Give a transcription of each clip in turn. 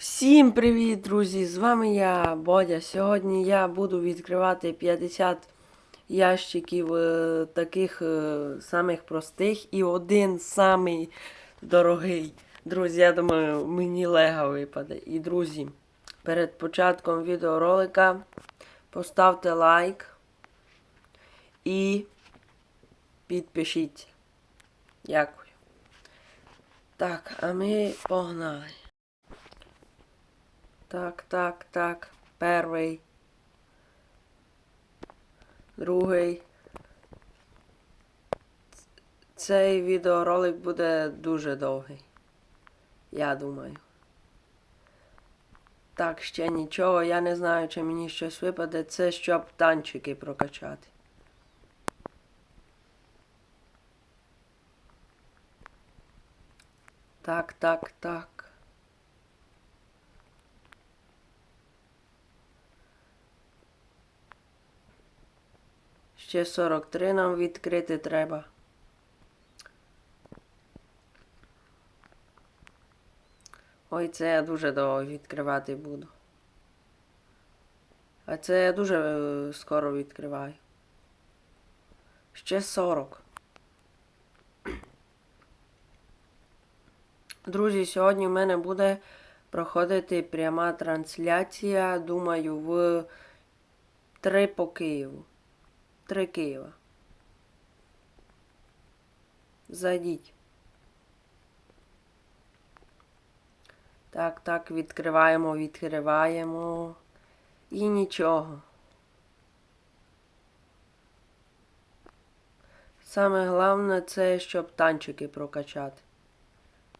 Всім привіт, друзі! З вами я, Бодя. Сьогодні я буду відкривати 50 ящиків е, таких е, самих простих і один самий дорогий. Друзі, я думаю, мені лего випаде. І друзі, перед початком відеоролика поставте лайк і підпишіться. Дякую. Так, а ми погнали. Так, так, так. Перший. Другий. Цей відеоролик буде дуже довгий. Я думаю. Так, ще нічого. Я не знаю, чи мені щось випаде. Це щоб танчики прокачати. Так, так, так. Ще 43 нам відкрити треба. Ой, це я дуже довго відкривати буду. А це я дуже е, скоро відкриваю. Ще 40. Друзі, сьогодні в мене буде проходити пряма трансляція, думаю, в 3 по Києву. 3 Києва. Зайдіть. Так, так, відкриваємо, відкриваємо. І нічого. Саме головне це, щоб танчики прокачати.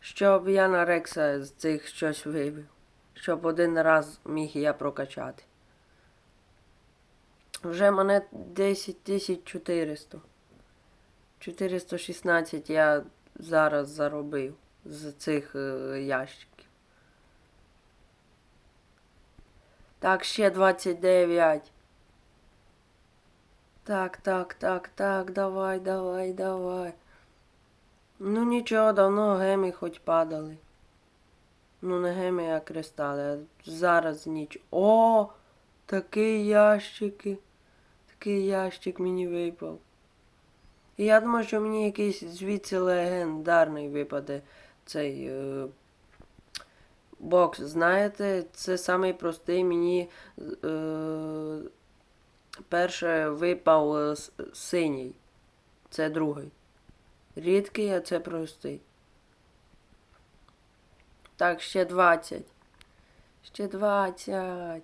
Щоб я на Рекса з цих щось вибив. Щоб один раз міг я прокачати. Вже монет 10 400. 416 я зараз заробив з цих е, ящиків. Так, ще 29. Так, так, так, так, давай, давай, давай. Ну нічого, давно геми хоч падали. Ну, не геми, а кристали. А зараз ніч. О! Такий ящики. Такий ящик мені випав. І я думаю, що мені якийсь звідси легендарний випаде цей е, бокс. Знаєте, це самий простий мені е, перше випав е, синій. Це другий. Рідкий, а це простий. Так, ще 20. Ще 20.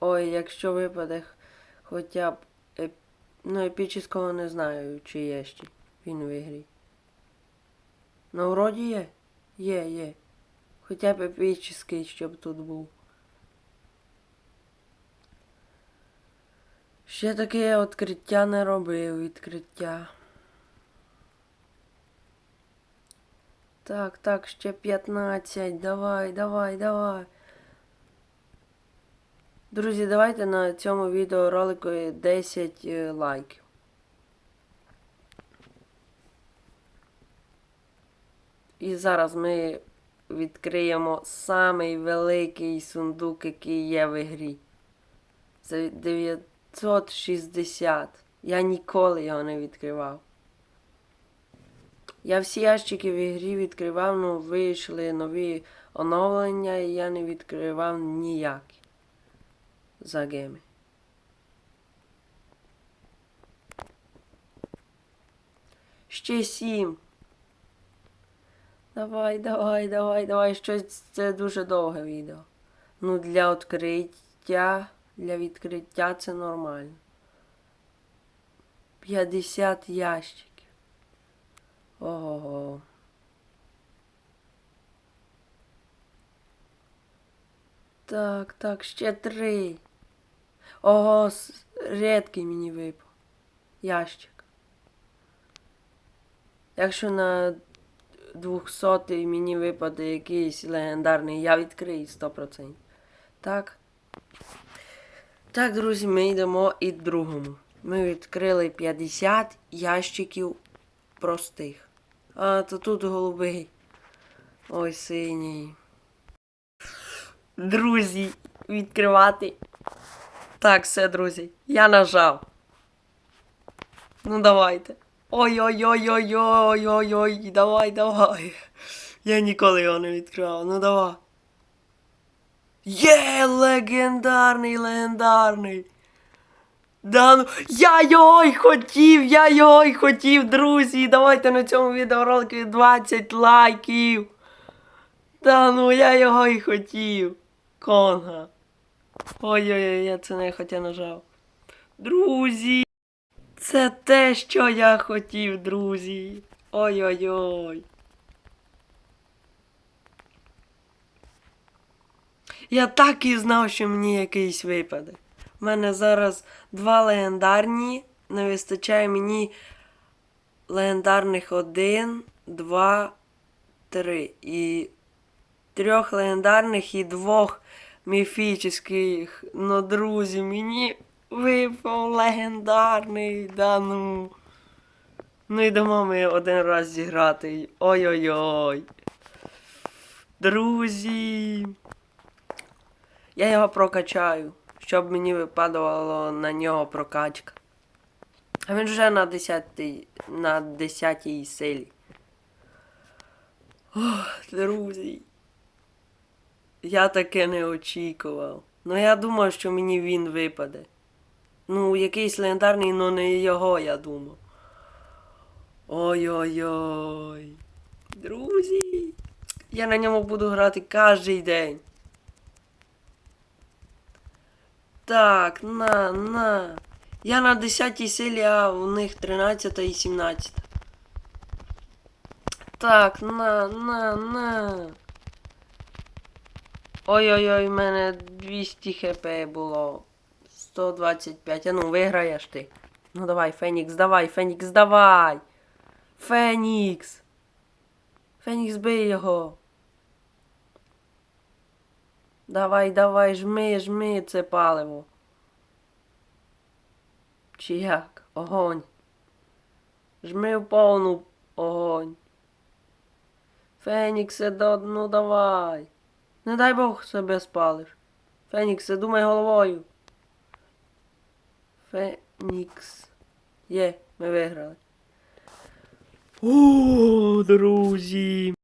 Ой, якщо випаде хоча б еп... ну, епічного не знаю, чи є ще він в ігрі. Ну, вроді є. Є, є. Хоча б епічний, щоб тут був. Ще таке відкриття не робив, відкриття. Так, так, ще 15. Давай, давай, давай. Друзі, давайте на цьому відеоролику 10 е, лайків. І зараз ми відкриємо самий великий сундук, який є в ігрі. Це 960. Я ніколи його не відкривав. Я всі ящики в ігрі відкривав, ну вийшли нові оновлення, і я не відкривав ніякі за геми. Ще сім. Давай, давай, давай, давай. Щось це дуже довге відео. Ну, для відкриття, для відкриття це нормально. 50 ящиків. Ого. Так, так, ще три. Ого, рідкий мені випав. Ящик. Якщо на 200 мені випаде якийсь легендарний, я відкрию 100%. Так. Так, друзі, ми йдемо і другому. Ми відкрили 50 ящиків простих. А, то тут голубий. Ой, синій. друзі, відкривати. Так, все, друзі. Я нажав. Ну давайте. Ой-ой-ой-ой-ой-ой-ой, давай, давай. Я ніколи його не відкривав. Ну давай. Є, легендарний, легендарний. Да, ну, я його й хотів, я його й хотів, друзі. Давайте на цьому відеоролику 20 лайків. Да ну я його й хотів. Конга. Ой-ой-ой, я це не хотя нажав. Друзі. Це те, що я хотів, друзі. Ой-ой-ой. Я так і знав, що мені якийсь випаде. У мене зараз два легендарні. Не вистачає мені легендарних один, два, три. І трьох легендарних і двох міфічних. Ну, друзі, мені випав легендарний. Да ну. Ну і дома ми один раз зіграти. Ой-ой-ой. Друзі. Я його прокачаю, щоб мені випадало на нього прокачка. А він вже на 10 на 10 силі. Ох, друзі. Я таке не очікував. Ну я думав, що мені він випаде. Ну, якийсь легендарний, але не його, я думав. Ой-ой-ой. Друзі. Я на ньому буду грати кожен день. Так, на, на. Я на 10 силі, а у них 13 і 17. Так, на, на, на. Ой-ой-ой, в мене 200 хп було. 125. А ну, виграєш ти. Ну давай, Фенікс, давай, Фенікс, давай. Фенікс. Фенікс бий його. Давай, давай, жми, жми це паливо. Чи як? Огонь. Жми в повну огонь. Феніксе, ну давай. Не дай Бог себе спалиш. Феніксе, думай головою. Фенікс. Є, ми виграли. О, друзі.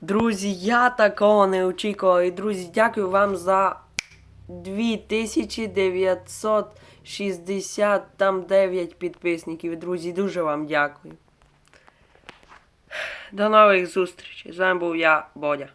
Друзі, я такого не очікував. І друзі, дякую вам за 2960 там 9 підписників. Друзі, дуже вам дякую. До нових зустрічей. З вами був я, Бодя.